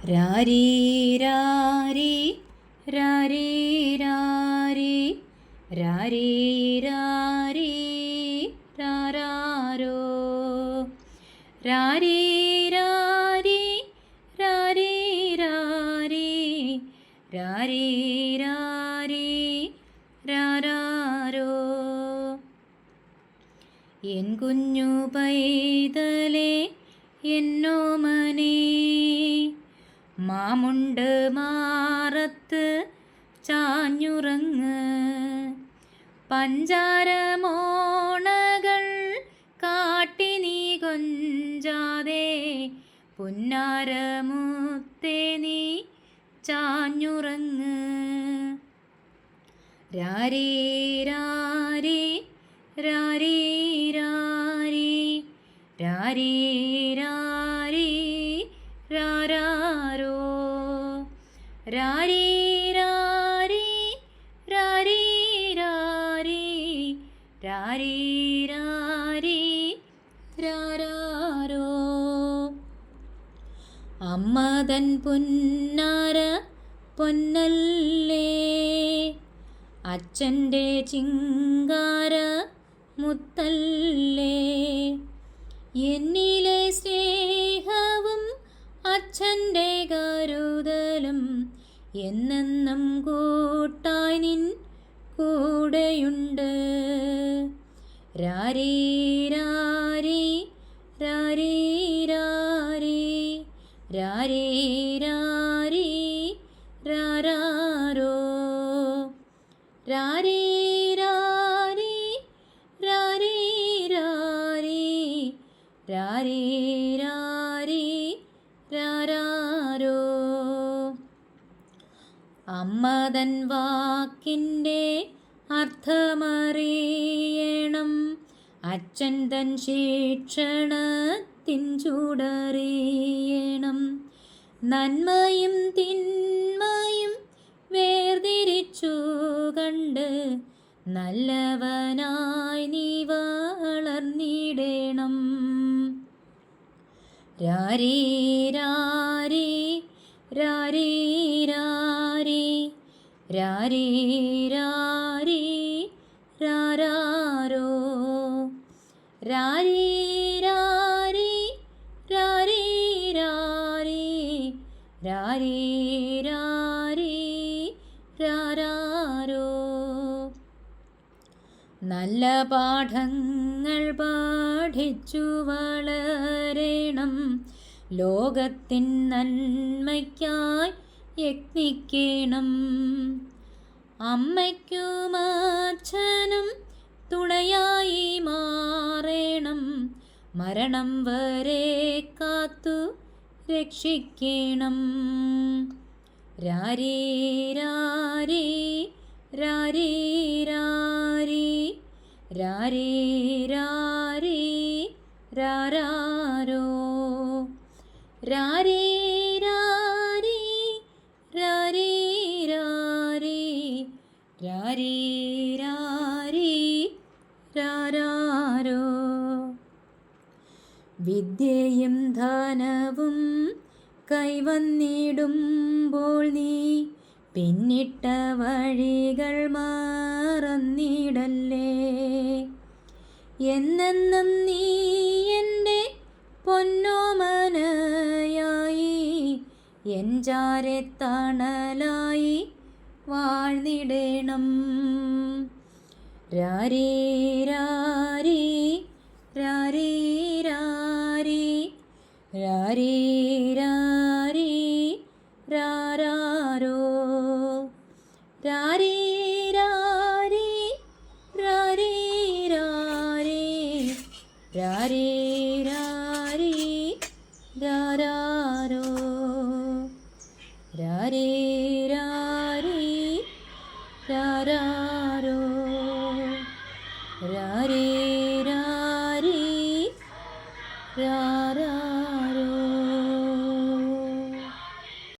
രാരീ രാരീ രാരീ രാരീ രാരീ രാരീ രാരാരോ രാരീ രാരീ രാരീ രാരീ രാരീ രാരീ രാരാരോ N കുഞ്ഞു പൈതലേ എന്നോമനേ മാമുണ്ട് മാറത്ത് ചാഞ്ഞുറങ്ങ്. പഞ്ചാരമോണകൾ കാട്ടി നീ കൊഞ്ചാതെ പുന്നാരമുത്തേ നീ ചാഞ്ഞുറങ്ങ്. രാരേ രാരേ രാരേ രാരേ രാരേ രാരേ രാരേ രാരേ രാരേ രാരാരോ അമ്മതൻ പുന്നാര പൊന്നല്ലേ അച്ഛന്റെ ചിങ്കാര മുത്തല്ലേ എന്നിലെ സ്നേഹവും എന്നെന്നും കൂട്ടായി നിൻ കൂടെയുണ്ട് രാരേ രാരേ രാരേ രാരേ രാരേ രാരേ രാരാരോ രാരേ രാരേ രാരേ രാരേ രാരേ അമ്മതൻ വാക്കിന്റെ അർത്ഥമറിയണം. അച്ഛൻ തൻ ശിക്ഷണത്തിൻ ചൂടറിയണം. നന്മയും തിന്മയും വേർതിരിച്ചു കണ്ട് നല്ലവനായി നീ വളർന്നിടണം. രാരേ രാരേ രാരേ രാരേ രാരേ രാരേ രാരാരോ. രാരേ രാരേ രാരേ രാരേ. രാരേ നല്ല പാഠങ്ങൾ പാഠിച്ചു വളരണം. ലോകത്തിൻ നന്മയ്ക്കായി യത്നിക്കണം അമ്മയ്ക്കും അച്ഛനും തുണയായി മാറണം. മരണം വരെ കാത്തു രക്ഷിക്കണം. രാരേ രാരേ രാരേ രാരേ രാരേ രാരേ രാരാരോ. രാരേ രാരേ വിദ്യയും ധനവും കൈവന്നിടുമ്പോൾ നീ പിന്നിട്ട വഴികൾ മാറന്നിടല്ലേ? എന്നെന്നും നീ എന്റെ പൊന്നോമനയായി എൻചാരെ തണലായി വാഴ്ന്നിടണം. രാരേ രാരേ രാരേ രാരേ രാരേ രാരേ രാരാരോ. രാരേ ആരാരേ